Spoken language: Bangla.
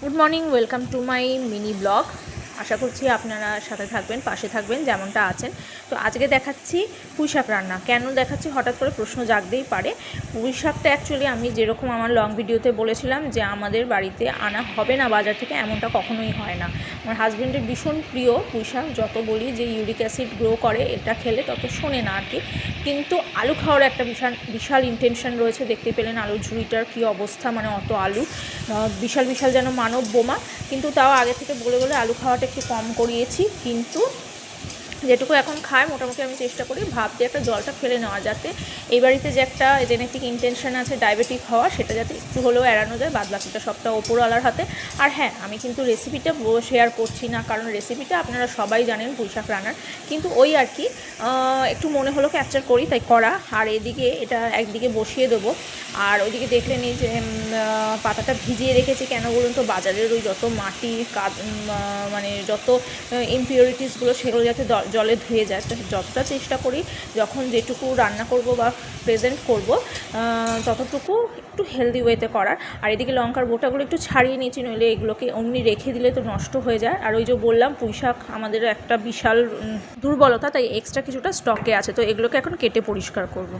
good morning welcome to my mini blog আশা করছি আপনারা সাথে থাকবেন, পাশে থাকবেন, যেমনটা আছেন। তো আজকে দেখাচ্ছি পুঁই শাক রান্না। কেন দেখাচ্ছি? হঠাৎ করে প্রশ্ন জাগতেই পারে। পুঁই শাকটা অ্যাকচুয়ালি আমি যেরকম আমার লং ভিডিওতে বলেছিলাম যে আমাদের বাড়িতে আনা হবে না বাজার থেকে, এমনটা কখনোই হয় না। আমার হাজব্যান্ডের ভীষণ প্রিয় পুঁই শাক যত বলি যে ইউরিক অ্যাসিড গ্রো করে, এটা খেলে তত শোনে না আর কি। কিন্তু আলু খাওয়ার একটা বিশাল বিশাল ইন্টেনশন রয়েছে। দেখতে পেলেন আলু ঝুড়িটার কী অবস্থা মানে অত আলু। বিশাল বিশাল যেন মানব বোমা। কিন্তু তাও আগে থেকে বলে বলে আলু খাওয়াটা একটু কম করিয়েছি কিন্তু যেটুকু এখন খায়, মোটামুটি আমি চেষ্টা করি ভাব দিয়ে একটা জলটা ফেলে নেওয়া যাতে এই বাড়িতে যে একটা জেনেটিক ইন্টেনশন আছে ডায়াবেটিক হওয়া, সেটা যাতে একটু হলেও এড়ানো যায় বাদ বাকিটা সবটা ওপরওয়ালার হাতে। আর হ্যাঁ আমি কিন্তু রেসিপিটা শেয়ার করছি না, কারণ রেসিপিটা আপনারা সবাই জানেন পুঁইশাক রান্নার। কিন্তু ওই আর কি একটু মনে হলো ক্যাপচার করি, তাই করা। আর এদিকে এটা একদিকে বসিয়ে দেবো। আর ওইদিকে দেখলেন এই যে পাতাটা ভিজিয়ে রেখেছি কেন বলুন তো? বাজারের ওই যত মাটি মানে যত ইমপিউরিটিসগুলো সেগুলো যাতে জলে ধুয়ে যায়। তো যতটা চেষ্টা করি, যখন যেটুকু রান্না করব বা প্রেজেন্ট করব ততটুকু একটু হেলদি ওয়েতে করার। আর এদিকে লঙ্কার বোটাগুলো একটু ছাড়িয়ে নিয়েছি, নইলে এগুলোকে অমনি রেখে দিলে তো নষ্ট হয়ে যায়। আর ওই যে বললাম পুঁইশাক আমাদের একটা বিশাল দুর্বলতা, তাই এক্সট্রা কিছুটা স্টকে আছে। তো এগুলোকে এখন কেটে পরিষ্কার করব।